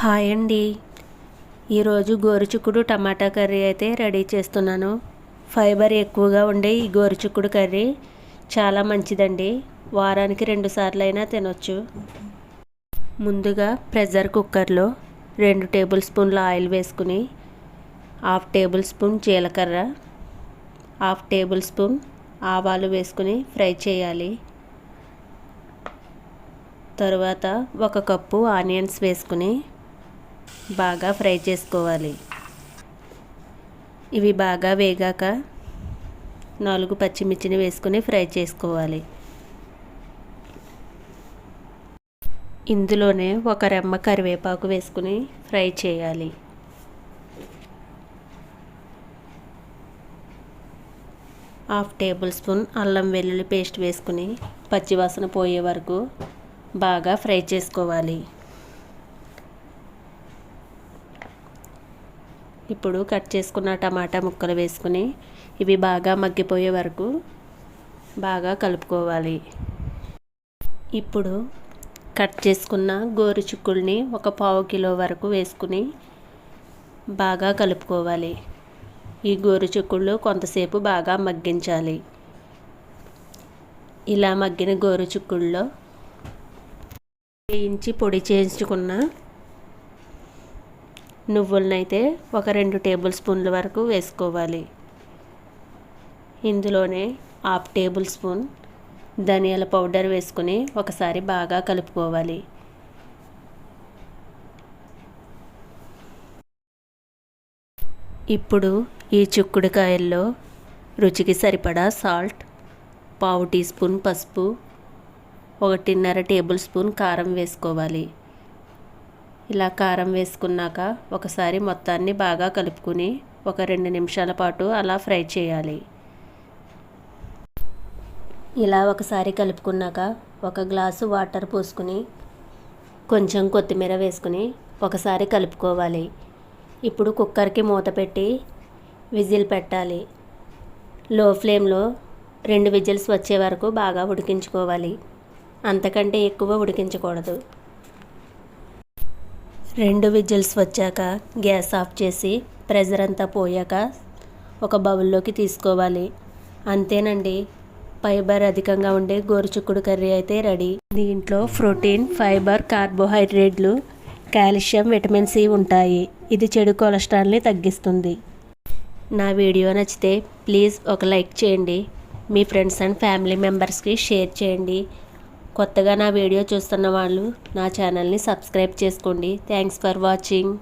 Hi అండి. ఈరోజు గోరుచిక్కుడు టమాటా కర్రీ అయితే రెడీ చేస్తున్నాను. ఫైబర్ ఎక్కువగా ఉండే ఈ గోరుచిక్కుడు కర్రీ చాలా మంచిదండి. వారానికి రెండు అయినా తినొచ్చు. ముందుగా ప్రెషర్ కుక్కర్లో రెండు టేబుల్ స్పూన్ల ఆయిల్ వేసుకుని హాఫ్ టేబుల్ స్పూన్ జీలకర్ర హాఫ్ టేబుల్ స్పూన్ ఆవాలు వేసుకుని ఫ్రై చేయాలి. తరువాత ఒక కప్పు ఆనియన్స్ వేసుకుని బాగా ఫ్రై చేసుకోవాలి. ఇవి బాగా వేగాక నాలుగు పచ్చిమిర్చిని వేసుకుని ఫ్రై చేసుకోవాలి. ఇందులోనే ఒక రెమ్మ కరివేపాకు వేసుకుని ఫ్రై చేయాలి. హాఫ్ టేబుల్ స్పూన్ అల్లం వెల్లుల్లి పేస్ట్ వేసుకుని పచ్చివాసన పోయే వరకు బాగా ఫ్రై చేసుకోవాలి. ఇప్పుడు కట్ చేసుకున్న టమాటా ముక్కలు వేసుకుని ఇవి బాగా మగ్గిపోయే వరకు బాగా కలుపుకోవాలి. ఇప్పుడు కట్ చేసుకున్న గోరు చిక్కుల్ని ఒక పావు కిలో వరకు వేసుకుని బాగా కలుపుకోవాలి. ఈ గోరు చిక్కుళ్ళు కొంతసేపు బాగా మగ్గించాలి. ఇలా మగ్గిన గోరు చిక్కుల్లో వేయించి పొడి చేయించుకున్న నువ్వులనైతే ఒక రెండు టేబుల్ స్పూన్ల వరకు వేసుకోవాలి. ఇందులోనే హాఫ్ టేబుల్ స్పూన్ ధనియాల పౌడర్ వేసుకుని ఒకసారి బాగా కలుపుకోవాలి. ఇప్పుడు ఈ చిక్కుడుకాయల్లో రుచికి సరిపడా సాల్ట్ పావు టీ స్పూన్ పసుపు ఒకటిన్నర టేబుల్ స్పూన్ కారం వేసుకోవాలి. ఇలా కారం వేసుకున్నాక ఒకసారి మొత్తాన్ని బాగా కలుపుకుని ఒక రెండు నిమిషాల పాటు అలా ఫ్రై చేయాలి. ఇలా ఒకసారి కలుపుకున్నాక ఒక గ్లాసు వాటర్ పోసుకుని కొంచెం కొత్తిమీర వేసుకుని ఒకసారి కలుపుకోవాలి. ఇప్పుడు కుక్కర్కి మూత పెట్టి విజిల్ పెట్టాలి. లో ఫ్లేమ్లో రెండు విజిల్స్ వచ్చే వరకు బాగా ఉడికించుకోవాలి. అంతకంటే ఎక్కువ ఉడికించకూడదు. రెండు విజిల్స్ వచ్చాక గ్యాస్ ఆఫ్ చేసి ప్రెజర్ అంతా పోయాక ఒక బౌల్లోకి తీసుకోవాలి. అంతేనండి. ఫైబర్ అధికంగా ఉండే గోరుచుక్కుడు కర్రీ అయితే రెడీ. దీంట్లో ప్రోటీన్ ఫైబర్ కార్బోహైడ్రేట్లు కాల్షియం విటమిన్ సి ఉంటాయి. ఇది చెడు కొలెస్ట్రాల్ని తగ్గిస్తుంది. నా వీడియో నచ్చితే ప్లీజ్ ఒక లైక్ చేయండి. మీ ఫ్రెండ్స్ అండ్ ఫ్యామిలీ మెంబర్స్కి షేర్ చేయండి. కొత్తగా నా వీడియో చూస్తున్న వాళ్ళు నా ఛానల్ని సబ్స్క్రైబ్ చేసుకోండి. Thanks for watching.